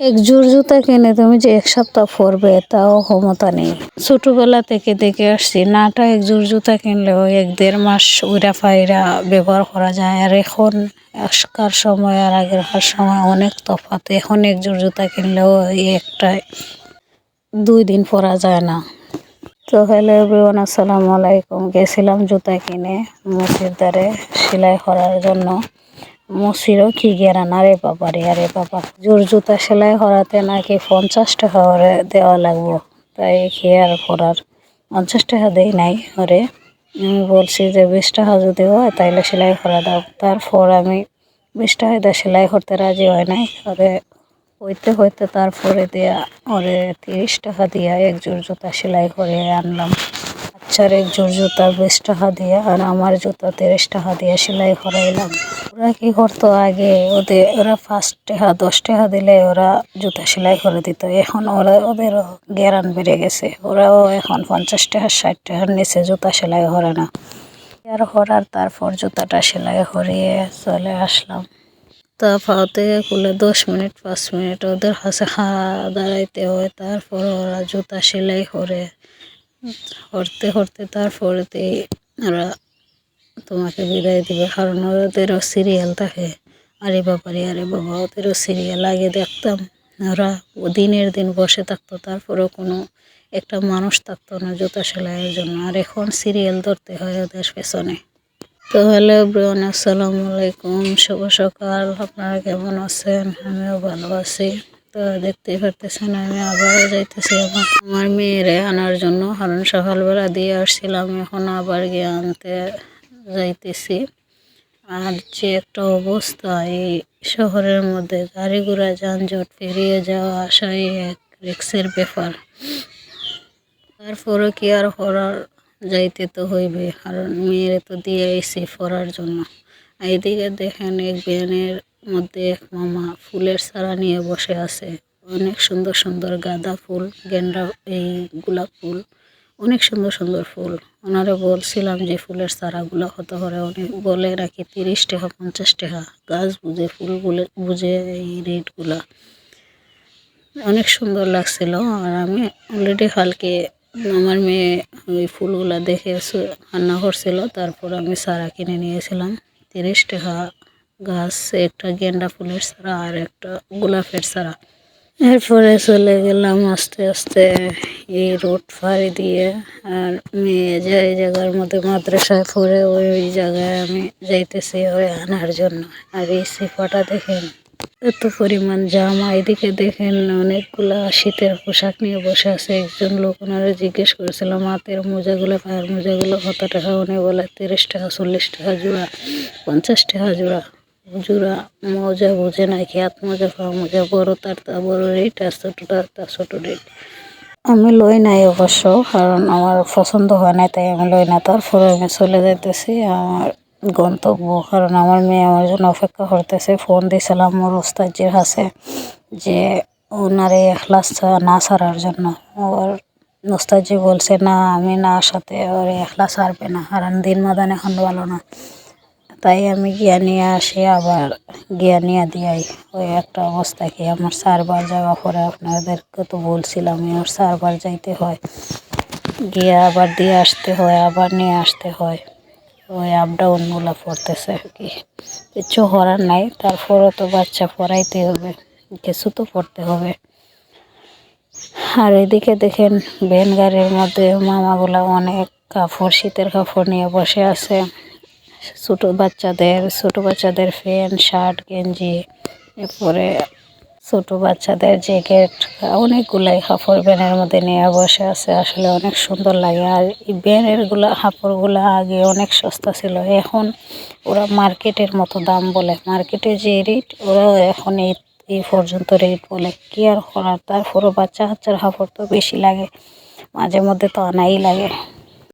এক জোড় জুতা কিনে তুমি যে এক সপ্তাহ পরবে, তাও ক্ষমতা নেই। ছোটবেলা থেকে দেখে আসছি, নাটা এক জোড় জুতা কিনলেও এক দেড় মাস উইরা ফাইরা ব্যবহার করা যায়। আর এখন আজকার সময় আর আগেরকার সময় অনেক তফাৎ। এখন এক জোড় জুতা কিনলেও একটা দুই দিন পরা যায় না। তো হ্যালো এভরিওয়ান আসসালামু আলাইকুম। গেছিলাম জুতা কিনে মুসির দ্বারে, সেলাই করার জন্য। মুসিরও কি গেরান রে বাবা রে, আরে বাবা। জোর জুতা সেলাই করাতে নাকি পঞ্চাশ টাকা করে দেওয়া লাগবো। তাই কি আর করার? পঞ্চাশ টাকা দেই নাই ওরে আমি বলছি যে বিশ টাকা যদি হয় তাইলে সেলাই করা দাও। তারপর আমি বিশ টাকা দিয়ে সেলাই করতে রাজি হয় নাই ওরে হইতে হইতে তারপরে দেয়া ওরে তিরিশ টাকা দিয়া এক জোড় জুতা সেলাই করে আনলাম। বাচ্চার জোড় জুতা বিশ টাকা দিয়ে আর আমার জুতা তিরিশ টাকা দিয়ে সেলাই করাইলাম। ওরা কি করতো আগে? ওদের, ওরা পাঁচ টাকা দশ টাকা দিলে ওরা জুতা সেলাই করে দিত। এখন ওরা, ওদেরও গ্যারান বেড়ে গেছে। ওরাও এখন পঞ্চাশ টাকা ষাট টাকার নিচে জুতা সেলাই করে না। আর করার? তারপর জুতাটা সেলাই করিয়ে চলে আসলাম। তা পাও থেকে খুলে দশ মিনিট, পাঁচ মিনিট ওদের কাছে খা দাঁড়াইতে হয়। তারপর ওরা জুতা সেলাই করে করতে করতে তারপরেতে ওরা তোমাকে বিদায় দিবে। কারণ ওদেরও সিরিয়াল থাকে। আরে বাবারে, আরে বাবা, ওদেরও সিরিয়াল আগে দেখতাম ওরা দিনের দিন বসে থাকতো, তারপরেও কোনো একটা মানুষ থাকতো না জুতা সেলাইয়ের জন্য। আর এখন সিরিয়াল ধরতে হয় ওদের পেছনে। তো হ্যালো ব্রিয়ান আসসালামু আলাইকুম। শুভ সকাল। আপনারা কেমন আছেন? আমিও ভালো আছি। তো দেখতেই পারতেছেন, আমি আবার যাইতেছি আমার মেয়েরে আনার জন্য কারণ সকালবেলা দিয়ে আসছিলাম, এখন আবার গিয়ে আনতে যাইতেছি। আর যে একটা অবস্থা, এই শহরের মধ্যে গাড়ি ঘোড়া যানজট পেরিয়ে যাওয়া আসাই এক রিক্সের ব্যাপার। তারপরে কি আর করার? যাইতে তো হইবে, কারণ মেয়েরে তো দিয়ে এসে পড়ার জন্য। এইদিকে দেখেন এক ব্যানের মধ্যে মামা ফুলের সারা নিয়ে বসে আছে। অনেক সুন্দর সুন্দর গাঁদা ফুল, গেন্ডা, এই গোলাপ ফুল, অনেক সুন্দর সুন্দর ফুল। ওনারা বলছিলাম যে ফুলের চারাগুলো কত করে? অনেক বলে রাখি তিরিশ টাকা, পঞ্চাশ টাকা। গাছ বুঝে, ফুল বুঝে এই রেটগুলা। অনেক সুন্দর লাগছিল। আর আমি অলরেডি কালকে আমার মেয়ে ওই ফুলগুলা দেখে রান্না করছিল। তারপর আমি সারা কিনে নিয়েছিলাম। তিরিশ টাকা গাছ, একটা গেন্ডা ফুলের সারা আর একটা গোলাপের সারা এরপরে চলে গেলাম আস্তে আস্তে এই রোড ফাড়ি দিয়ে আর মেয়ে যে জায়গার মধ্যে মাদ্রাসায় পড়ে, ওই ওই জায়গায় আমি যাইতেছি ওই আনার জন্য। আর এই সিফাটা দেখেন, এত পরিমাণ জামা। এদিকে দেখেন অনেকগুলা শীতের পোশাক নিয়ে বসে আছে। একজন লোক ওনারা জিজ্ঞেস করেছিলাম হাতের মোজাগুলো পায়ের মোজাগুলো কত টাকা? উনি বলে, তিরিশ টাকা, চল্লিশ টাকা জোড়া, পঞ্চাশ টাকা জোড়া। জোড়া মোজা বুঝে না হাত মোজা, পা মোজা, বড় তার তা, বড় রেট আর ছোটোটা তার ছোটো রেট আমি লই নাই অবশ্য, কারণ আমার পছন্দ হয় না তাই আমি লই না। তারপরে আমি চলে যাইতেছি, আমার গন্তব্য, কারণ আমার মেয়ে আমার জন্য অপেক্ষা করতেছে। ফোন দিয়েছিলাম ওর ওস্তাদের কাছে যে ওনারে এখলাস না ছাড়ার জন্য। ওর ওস্তাদজি বলছে, না, আমি না সাথে ওর এখলা ছাড়বে না, কারণ দিন মাদান এখন ভালো না। তাই আমি গিয়া নিয়ে আসি, আবার গিয়া নিয়ে দিয়াই। ওই একটা অবস্থা কি? আমার চারবার যাওয়া পরে আপনাদেরকে তো বলছিলাম ওর চারবার যাইতে হয়। গিয়ে আবার দিয়ে আসতে হয়, আবার নিয়ে আসতে হয়। ওই আপ ডাউনগুলো পড়তেছে আর কি। কিছু করার নাই, তারপরও তো বাচ্চা পড়াইতে হবে, কিছু তো পড়তে হবে। আর এদিকে দেখেন ভ্যান গাড়ির মধ্যে মামাগুলো অনেক কাপড়, শীতের কাপড় নিয়ে বসে আছে। ছোটো বাচ্চাদের ছোটো বাচ্চাদের প্যান্ট, শার্ট, গেঞ্জি, এরপরে ছোটো বাচ্চাদের জ্যাকেট, অনেকগুলাই কাপড় ব্যানের মধ্যে নিয়ে বসে আছে, আসলে অনেক সুন্দর লাগে। আর এই ব্যানেরগুলা কাপড়গুলো আগে অনেক সস্তা ছিল, এখন ওরা মার্কেটের মতো দাম বলে। মার্কেটে যে রেট, ওরা এখন এই এই পর্যন্ত রেট বলে। কি আর করার? তারপরও বাচ্চা কাচ্চার কাপড় তো বেশি লাগে, মাঝে মধ্যে তো আনাই লাগে।